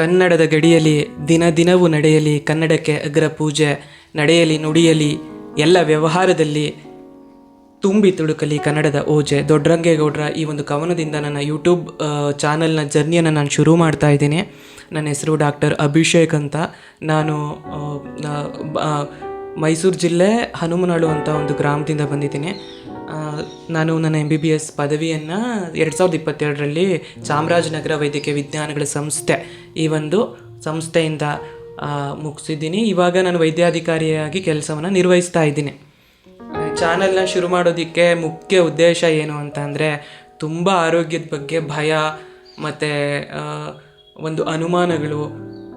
ಕನ್ನಡದ ಗಡಿಯಲ್ಲಿ ದಿನ ದಿನವೂ ನಡೆಯಲಿ, ಕನ್ನಡಕ್ಕೆ ಅಗ್ರ ಪೂಜೆ ನಡೆಯಲಿ, ನುಡಿಯಲಿ, ಎಲ್ಲ ವ್ಯವಹಾರದಲ್ಲಿ ತುಂಬಿ ತುಳುಕಲಿ ಕನ್ನಡದ ಓಜೆ. ದೊಡ್ಡರಂಗೇಗೌಡರ ಈ ಒಂದು ಕವನದಿಂದ ನನ್ನ ಯೂಟ್ಯೂಬ್ ಚಾನಲ್ನ ಜರ್ನಿಯನ್ನು ನಾನು ಶುರು ಮಾಡ್ತಾ ಇದ್ದೀನಿ. ನನ್ನ ಹೆಸರು ಡಾಕ್ಟರ್ ಅಭಿಷೇಕ್ ಅಂತ. ನಾನು ಮೈಸೂರು ಜಿಲ್ಲೆ ಹನುಮನಾಳು ಅಂತ ಒಂದು ಗ್ರಾಮದಿಂದ ಬಂದಿದ್ದೀನಿ. ನಾನು ನನ್ನ ಎಂ ಬಿ ಬಿ ಎಸ್ ಪದವಿಯನ್ನು ಎರಡು ಸಾವಿರದ ಇಪ್ಪತ್ತೆರಡರಲ್ಲಿ ಚಾಮರಾಜನಗರ ವೈದ್ಯಕೀಯ ವಿಜ್ಞಾನಗಳ ಸಂಸ್ಥೆ ಈ ಒಂದು ಸಂಸ್ಥೆಯಿಂದ ಮುಗಿಸಿದ್ದೀನಿ. ಇವಾಗ ನಾನು ವೈದ್ಯಾಧಿಕಾರಿಯಾಗಿ ಕೆಲಸವನ್ನು ನಿರ್ವಹಿಸ್ತಾ ಇದ್ದೀನಿ. ಚಾನಲ್ನ ಶುರು ಮಾಡೋದಕ್ಕೆ ಮುಖ್ಯ ಉದ್ದೇಶ ಏನು ಅಂತ ಅಂದರೆ ತುಂಬ ಆರೋಗ್ಯದ ಬಗ್ಗೆ ಭಯ, ಮತ್ತು ಒಂದು ಅನುಮಾನಗಳು,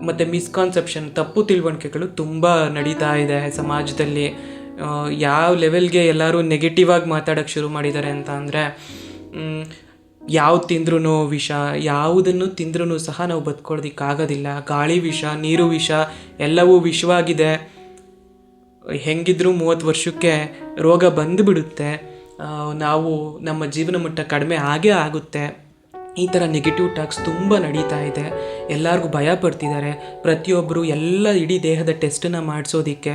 ಮತ್ತು ಮಿಸ್ಕಾನ್ಸೆಪ್ಷನ್ ತಪ್ಪು ತಿಳುವಳಿಕೆಗಳು ತುಂಬ ನಡೀತಾ ಇದೆ ಸಮಾಜದಲ್ಲಿ. ಯಾವ ಲೆವೆಲ್ಗೆ ಎಲ್ಲರೂ ನೆಗೆಟಿವ್ ಆಗಿ ಮಾತಾಡೋಕ್ಕೆ ಶುರು ಮಾಡಿದ್ದಾರೆ ಅಂತ ಅಂದರೆ ಯಾವ್ದು ತಿಂದ್ರೂ ವಿಷ, ಯಾವುದನ್ನು ತಿಂದ್ರೂ ಸಹ ನಾವು ಬದುಕೊಳ್ಳೋದಕ್ಕಾಗೋದಿಲ್ಲ ಗಾಳಿ ವಿಷ, ನೀರು ವಿಷ, ಎಲ್ಲವೂ ವಿಷವಾಗಿದೆ. ಹೆಂಗಿದ್ರೂ ಮೂವತ್ತು ವರ್ಷಕ್ಕೆ ರೋಗ ಬಂದುಬಿಡುತ್ತೆ. ನಾವು ನಮ್ಮ ಜೀವನ ಮಟ್ಟ ಕಡಿಮೆ ಆಗೇ ಆಗುತ್ತೆ. ಈ ಥರ ನೆಗೆಟಿವ್ ಟಾಕ್ಸ್ ತುಂಬ ನಡೀತಾ ಇದೆ. ಎಲ್ಲರಿಗೂ ಭಯ ಪಡ್ತಿದ್ದಾರೆ. ಪ್ರತಿಯೊಬ್ಬರು ಎಲ್ಲ ಇಡೀ ದೇಹದ ಟೆಸ್ಟನ್ನು ಮಾಡಿಸೋದಕ್ಕೆ,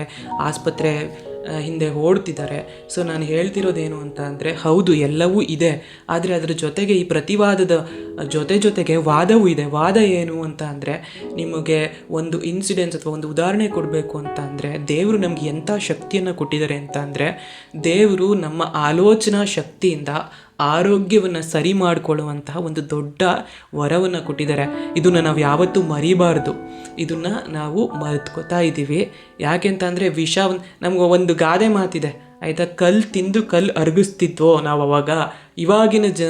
ಆಸ್ಪತ್ರೆ ಹಿಂದೆ ಓಡ್ತಿದ್ದಾರೆ. ಸೊ ನಾನು ಹೇಳ್ತಿರೋದೇನು ಅಂತ ಅಂದರೆ, ಹೌದು, ಎಲ್ಲವೂ ಇದೆ. ಆದರೆ ಅದರ ಜೊತೆಗೆ ಈ ಪ್ರತಿವಾದದ, ಜೊತೆ ಜೊತೆಗೆ ವಾದವೂ ಇದೆ. ವಾದ ಏನು ಅಂತ ಅಂದರೆ, ನಿಮಗೆ ಒಂದು ಇನ್ಸಿಡೆನ್ಸ್ ಅಥವಾ ಒಂದು ಉದಾಹರಣೆ ಕೊಡಬೇಕು ಅಂತ ಅಂದರೆ, ದೇವರು ನಮಗೆ ಎಂಥ ಶಕ್ತಿಯನ್ನು ಕೊಟ್ಟಿದ್ದಾರೆ ಅಂತ ಅಂದರೆ, ದೇವರು ನಮ್ಮ ಆಲೋಚನಾ ಶಕ್ತಿಯಿಂದ ಆರೋಗ್ಯವನ್ನು ಸರಿ ಮಾಡಿಕೊಳ್ಳುವಂತಹ ಒಂದು ದೊಡ್ಡ ವರವನ್ನು ಕೊಟ್ಟಿದ್ದಾರೆ. ಇದನ್ನು ನಾವು ಯಾವತ್ತೂ ಮರಿಬಾರ್ದು. ಇದನ್ನು ನಾವು ಮರೆತ್ಕೋತಾ ಇದ್ದೀವಿ ಯಾಕೆಂತಂದರೆ ವಿಷ ನಮ್ಗೆ ಒಂದು ಗಾದೆ ಮಾತಿದೆ. ಆಯಿತಾ? ಕಲ್ಲು ತಿಂದು ಕಲ್ಲು ಅರಗಿಸ್ತಿದ್ವೋ ನಾವು ಅವಾಗ? ಇವಾಗಿನ ಜ,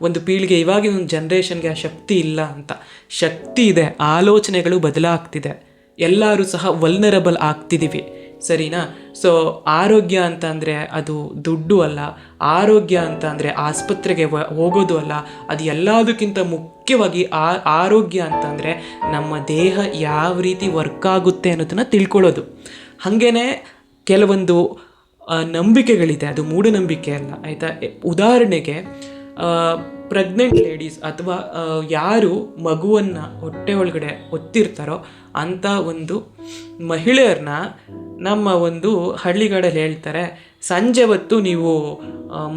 ಒಂದು ಪೀಳಿಗೆ ಇವಾಗಿನ ಒಂದು ಜನ್ರೇಷನ್ಗೆ ಆ ಶಕ್ತಿ ಇಲ್ಲ ಅಂತ. ಶಕ್ತಿ ಇದೆ, ಆಲೋಚನೆಗಳು ಬದಲಾಗ್ತಿದೆ. ಎಲ್ಲರೂ ಸಹ ವಲ್ನರಬಲ್ ಆಗ್ತಿದ್ದೀವಿ ಸರಿನಾ? ಸೊ ಆರೋಗ್ಯ ಅಂತ ಅಂದರೆ ಅದು ದುಡ್ಡು ಅಲ್ಲ. ಆರೋಗ್ಯ ಅಂತ ಅಂದರೆ ಆಸ್ಪತ್ರೆಗೆ ಹೋಗೋದು ಅಲ್ಲ. ಅದು ಎಲ್ಲದಕ್ಕಿಂತ ಮುಖ್ಯವಾಗಿ ಆ, ಆರೋಗ್ಯ ಅಂತಂದರೆ ನಮ್ಮ ದೇಹ ಯಾವ ರೀತಿ ವರ್ಕ್ ಆಗುತ್ತೆ ಅನ್ನೋದನ್ನು ತಿಳ್ಕೊಳ್ಳೋದು. ಹಾಗೇ ಕೆಲವೊಂದು ನಂಬಿಕೆಗಳಿದೆ. ಅದು ಮೂಢನಂಬಿಕೆ ಅಲ್ಲ, ಆಯಿತಾ? ಉದಾಹರಣೆಗೆ ಪ್ರೆಗ್ನೆಂಟ್ ಲೇಡೀಸ್ ಅಥವಾ ಯಾರು ಮಗುವನ್ನು ಹೊಟ್ಟೆ ಒಳಗಡೆ ಒತ್ತಿರ್ತಾರೋ ಅಂಥ ಒಂದು ಮಹಿಳೆಯರನ್ನ ನಮ್ಮ ಒಂದು ಹಳ್ಳಿಗಳಲ್ಲಿ ಹೇಳ್ತಾರೆ, ಸಂಜೆ ಹೊತ್ತು ನೀವು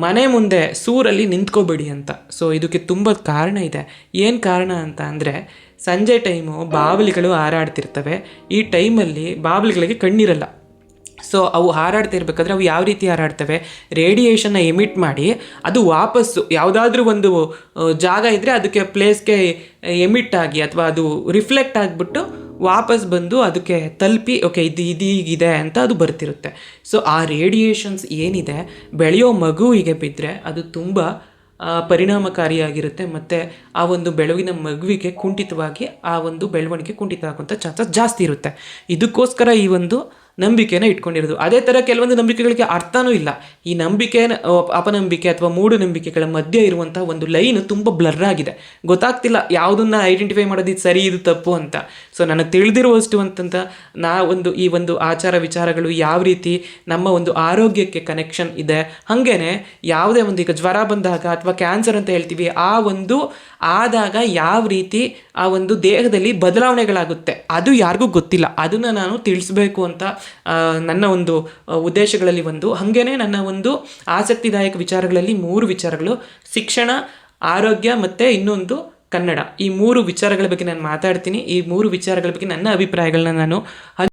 ಮನೆ ಮುಂದೆ ಸೂರಲ್ಲಿ ನಿಂತ್ಕೋಬೇಡಿ ಅಂತ. ಸೊ ಇದಕ್ಕೆ ತುಂಬ ಕಾರಣ ಇದೆ. ಏನು ಕಾರಣ ಅಂತ ಅಂದರೆ, ಸಂಜೆ ಟೈಮು ಬಾವಲಿಗಳು ಹಾರಾಡ್ತಿರ್ತವೆ. ಈ ಟೈಮಲ್ಲಿ ಬಾವಲಿಗಳಿಗೆ ಕಣ್ಣಿರಲ್ಲ. ಸೊ ಅವು ಹಾರಾಡ್ತಾ ಇರಬೇಕಾದ್ರೆ ಅವು ಯಾವ ರೀತಿ ಹಾರಾಡ್ತವೆ? ರೇಡಿಯೇಷನ್ನ ಎಮಿಟ್ ಮಾಡಿ ಅದು ವಾಪಸ್ಸು ಯಾವುದಾದ್ರೂ ಒಂದು ಜಾಗ ಇದ್ದರೆ ಅದಕ್ಕೆ ಪ್ಲೇಸ್ಗೆ ಎಮಿಟ್ ಆಗಿ ಅಥವಾ ಅದು ರಿಫ್ಲೆಕ್ಟ್ ಆಗಿಬಿಟ್ಟು ವಾಪಸ್ ಬಂದು ಅದಕ್ಕೆ ತಲುಪಿ ಓಕೆ ಇದು ಇದೀಗಿದೆ ಅಂತ ಅದು ಬರ್ತಿರುತ್ತೆ. ಸೊ ಆ ರೇಡಿಯೇಷನ್ಸ್ ಏನಿದೆ? ಬೆಳೆಯೋ ಮಗುವಿಗೆ ಬಿದ್ದರೆ ಅದು ತುಂಬ ಪರಿಣಾಮಕಾರಿಯಾಗಿರುತ್ತೆ ಮತ್ತು ಆ ಒಂದು ಬೆಳವಿನ ಮಗುವಿಗೆ ಕುಂಠಿತವಾಗಿ ಆ ಒಂದು ಬೆಳವಣಿಗೆ ಕುಂಠಿತ ಆಗುವಂಥ ಚಾನ್ಸಸ್ ಜಾಸ್ತಿ ಇರುತ್ತೆ. ಇದಕ್ಕೋಸ್ಕರ ಈ ಒಂದು ನಂಬಿಕೆನ ಇಟ್ಕೊಂಡಿರೋದು. ಅದೇ ಥರ ಕೆಲವೊಂದು ನಂಬಿಕೆಗಳಿಗೆ ಅರ್ಥನೂ ಇಲ್ಲ. ಈ ನಂಬಿಕೆ, ಅಪನಂಬಿಕೆ ಅಥವಾ ಮೂಢನಂಬಿಕೆಗಳ ಮಧ್ಯೆ ಇರುವಂಥ ಒಂದು ಲೈನ್ ತುಂಬ ಬ್ಲರ್ ಆಗಿದೆ. ಗೊತ್ತಾಗ್ತಿಲ್ಲ ಯಾವುದನ್ನ ಐಡೆಂಟಿಫೈ ಮಾಡೋದು ಇದು ಸರಿ, ಇದು ತಪ್ಪು ಅಂತ. ಸೊ ನನಗೆ ತಿಳಿದಿರುವಷ್ಟು ಅಂತಂತ ನಾ ಒಂದು ಈ ಒಂದು ಆಚಾರ ವಿಚಾರಗಳು ಯಾವ ರೀತಿ ನಮ್ಮ ಒಂದು ಆರೋಗ್ಯಕ್ಕೆ ಕನೆಕ್ಷನ್ ಇದೆ. ಹಾಗೇನೆ ಯಾವುದೇ ಒಂದು ಈಗ ಜ್ವರ ಬಂದಾಗ ಅಥವಾ ಕ್ಯಾನ್ಸರ್ ಅಂತ ಹೇಳ್ತೀವಿ, ಆ ಒಂದು ಆದಾಗ ಯಾವ ರೀತಿ ಆ ಒಂದು ದೇಹದಲ್ಲಿ ಬದಲಾವಣೆಗಳಾಗುತ್ತೆ ಅದು ಯಾರಿಗೂ ಗೊತ್ತಿಲ್ಲ. ಅದನ್ನು ನಾನು ತಿಳಿಸ್ಬೇಕು ಅಂತ ನನ್ನ ಒಂದು ಉದ್ದೇಶಗಳಲ್ಲಿ ಒಂದು. ಹಾಗೇನೆ ನನ್ನ ಒಂದು ಆಸಕ್ತಿದಾಯಕ ವಿಚಾರಗಳಲ್ಲಿ ಮೂರು ವಿಚಾರಗಳು. ಶಿಕ್ಷಣ, ಆರೋಗ್ಯ ಮತ್ತು ಇನ್ನೊಂದು ಕನ್ನಡ. ಈ ಮೂರು ವಿಚಾರಗಳ ಬಗ್ಗೆ ನಾನು ಮಾತಾಡ್ತೀನಿ. ಈ ಮೂರು ವಿಚಾರಗಳ ಬಗ್ಗೆ ನನ್ನ ಅಭಿಪ್ರಾಯಗಳನ್ನ ನಾನು